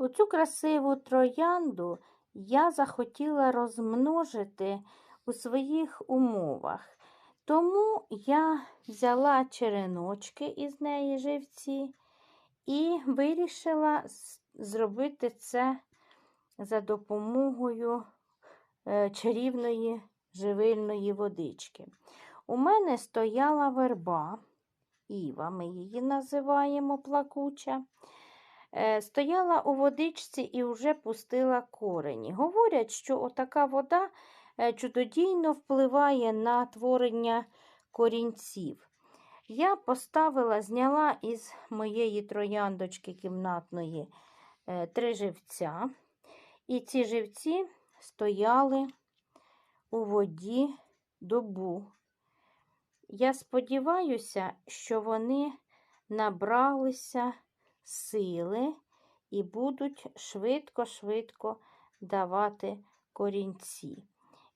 Оцю красиву троянду я захотіла розмножити у своїх умовах. Тому я взяла череночки із неї живці і вирішила зробити це за допомогою е, чарівної живильної водички. У мене стояла верба, Іва, ми її називаємо плакуча. Е, Стояла у водичці і вже пустила корені. Говорять, що отака вода е, чудодійно впливає на творення корінців. Я поставила, зняла із моєї трояндочки кімнатної е, три живця, і ці живці стояли у воді добу. Я сподіваюся, що вони набралися сили і будуть швидко-швидко давати корінці.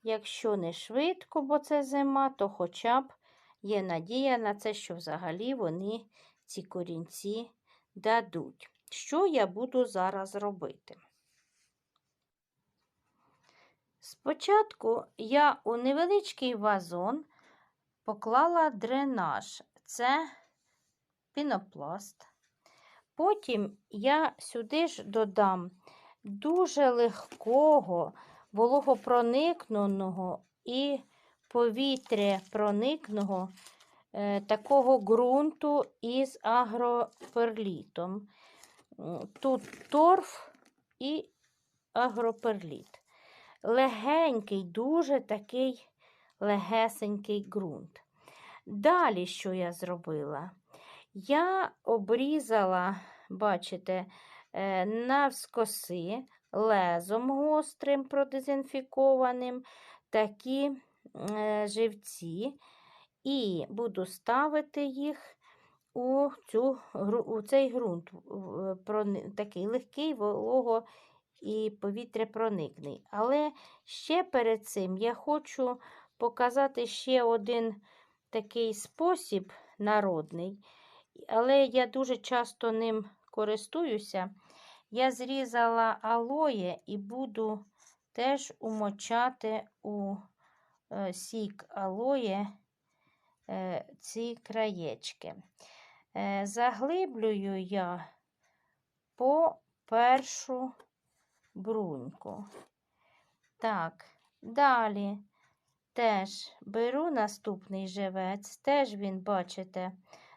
Якщо не швидко, бо це зима, то хоча б є надія на це, що взагалі вони ці корінці дадуть. Що я буду зараз робити? Спочатку я у невеличкий вазон поклала дренаж. Це пінопласт. Потім я сюди ж додам дуже легкого, вологопроникненого і повітряпроникного е, такого ґрунту із агроперлітом. Тут торф і агроперліт. Легенький, дуже такий легесенький ґрунт. Далі, що я зробила? Я обрізала, бачите, е, навскоси лезом гострим, продезінфікованим такі е, живці, і буду ставити їх у, цю, у цей ґрунт, такий легкий, волого і повітряпроникний. Але ще перед цим я хочу показати ще один такий спосіб народний, але я дуже часто ним користуюся. Я зрізала алоє і буду теж умочати у е, сік алоє е, ці краєчки. Е, Заглиблюю я по першу бруньку. Так, далі теж беру наступний живець, теж він, бачите,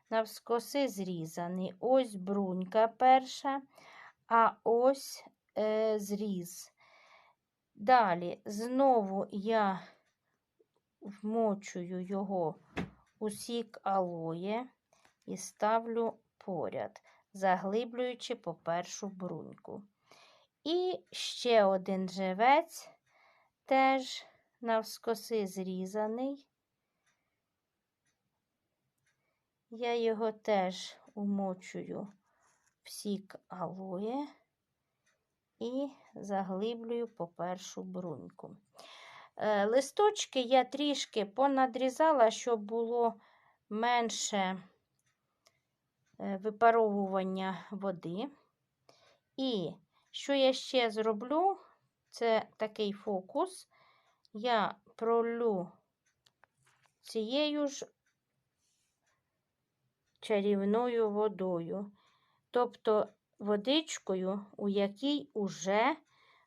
навскоси зрізаний. Ось брунька перша, а ось е, зріз. Далі знову я вмочую його у сік алоє і ставлю поряд, заглиблюючи по першу бруньку. І ще один живець, теж навскоси зрізаний. Я його теж умочую в сік алоє і заглиблюю по першу бруньку. Е, Листочки я трішки понадрізала, щоб було менше е, випаровування води. І що я ще зроблю? Це такий фокус. Я пролю цією ж чарівною водою, тобто водичкою, у якій уже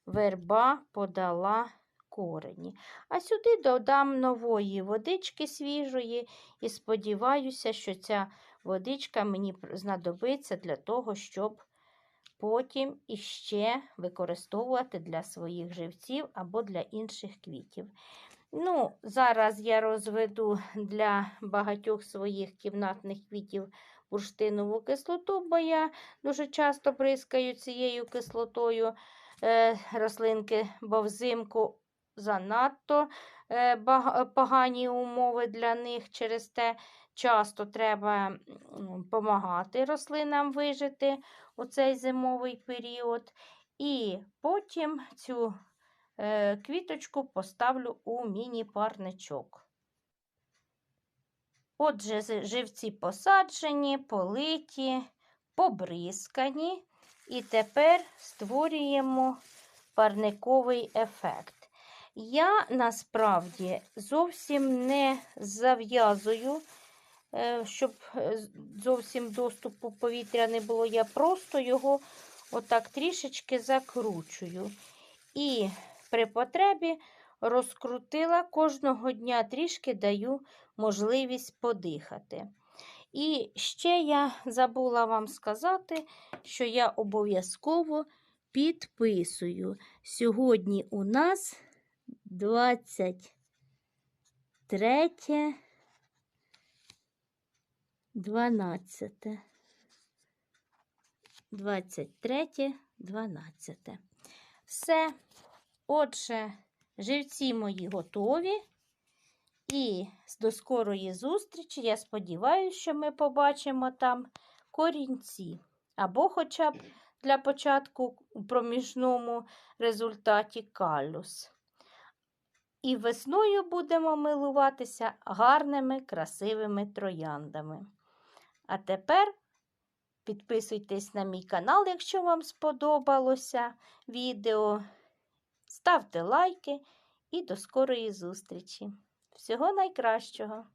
верба подала корені. А сюди додам нової водички свіжої і сподіваюся, що ця водичка мені знадобиться для того, щоб потім іще використовувати для своїх живців або для інших квітів. Ну, зараз я розведу для багатьох своїх кімнатних квітів бурштинову кислоту, бо я дуже часто бризкаю цією кислотою е, рослинки, бо взимку занадто е, погані умови для них. Через те часто треба допомагати рослинам вижити у цей зимовий період. І потім цю квіточку поставлю у міні-парничок. Отже, живці посаджені, политі, побризкані. І тепер створюємо парниковий ефект. Я насправді зовсім не зав'язую, е, щоб е, зовсім доступу повітря не було. Я просто його отак трішечки закручую. І при потребі розкрутила кожного дня трішки даю можливість подихати. І ще я забула вам сказати, що я обов'язково підписую. Сьогодні у нас 23 12. 23 12. Все. Отже, живці мої готові. І до скорої зустрічі. Я сподіваюся, що ми побачимо там корінці. Або хоча б для початку у проміжному результаті калюс. І весною будемо милуватися гарними, красивими трояндами. А тепер підписуйтесь на мій канал, якщо вам сподобалося відео. Ставте лайки і до скорої зустрічі. Всього найкращого!